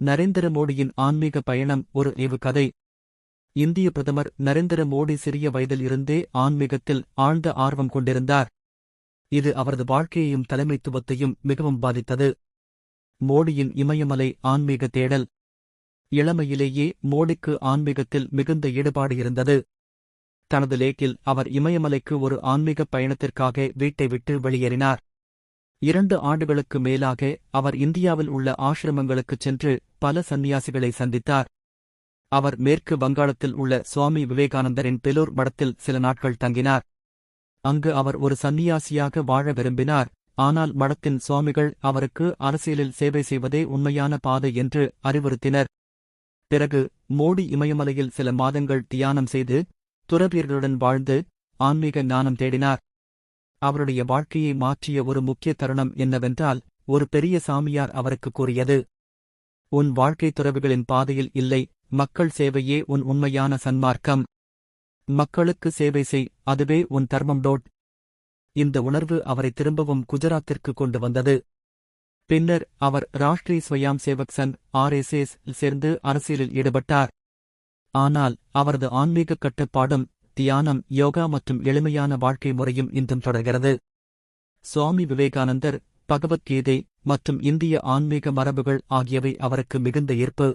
நரேந்திர மோடியின் ஆன்மீக பயணம் ஒரு நினைவு கதை. இந்திய பிரதமர் நரேந்திர மோடி சிறிய வயதில் இருந்தே ஆன்மீகத்தில் ஆழ்ந்த ஆர்வம் கொண்டிருந்தார். இது அவரது வாழ்க்கையையும் தலைமைத்துவத்தையும் மிகவும் பாதித்தது. மோடியின் இமயமலை ஆன்மீக தேடல். இளமையிலேயே மோடிக்கு ஆன்மீகத்தில் மிகுந்த ஈடுபாடு இருந்தது. தனது லேக்கில் அவர் இமயமலைக்கு ஒரு ஆன்மீக பயணத்திற்காக வீட்டை விட்டு வெளியேறினார். இரண்டு ஆண்டுகளுக்கு மேலாக அவர் இந்தியாவில் உள்ள ஆசிரமங்களுக்குச் சென்று பல சந்நியாசிகளை சந்தித்தார். அவர் மேற்கு வங்காளத்தில் உள்ள சுவாமி விவேகானந்தரின் பெலூர் மடத்தில் சில நாட்கள் தங்கினார். அங்கு அவர் ஒரு சந்நியாசியாக வாழ விரும்பினார். ஆனால் மடத்தின் சுவாமிகள் அவருக்கு அரசியலில் சேவை செய்வதே உண்மையான பாதை என்று அறிவுறுத்தினர். பிறகு மோடி இமயமலையில் சில மாதங்கள் தியானம் செய்து துறவியர்களுடன் வாழ்ந்து ஆன்மீக ஞானம் தேடினார். அவருடைய வாழ்க்கையை மாற்றிய ஒரு முக்கிய தருணம் என்னவென்றால் ஒரு பெரிய சாமியார் அவருக்கு கூறியது உன் வாழ்க்கை துறவுகளின் பாதையில் இல்லை மக்கள் சேவையே உன் உண்மையான சன்மார்க்கம். மக்களுக்கு சேவை செய் அதுவே உன் தர்மம் டோட். இந்த உணர்வு அவரை திரும்பவும் குஜராத்திற்கு கொண்டு வந்தது. பின்னர் அவர் ராஷ்டிரிய ஸ்வயாம் சேவக் சன் ஆர்எஸ்எஸ் சேர்ந்து அரசியலில் ஈடுபட்டார். ஆனால் அவரது ஆன்மீக கட்டுப்பாடும் தியானம் யோகா மற்றும் எளிமையான வாழ்க்கை முறையும் இன்றும் தொடர்கிறது. சுவாமி விவேகானந்தர் பகவத்கீதை மற்றும் இந்திய ஆன்மீக மரபுகள் ஆகியவை அவருக்கு மிகுந்த ஈர்ப்பு.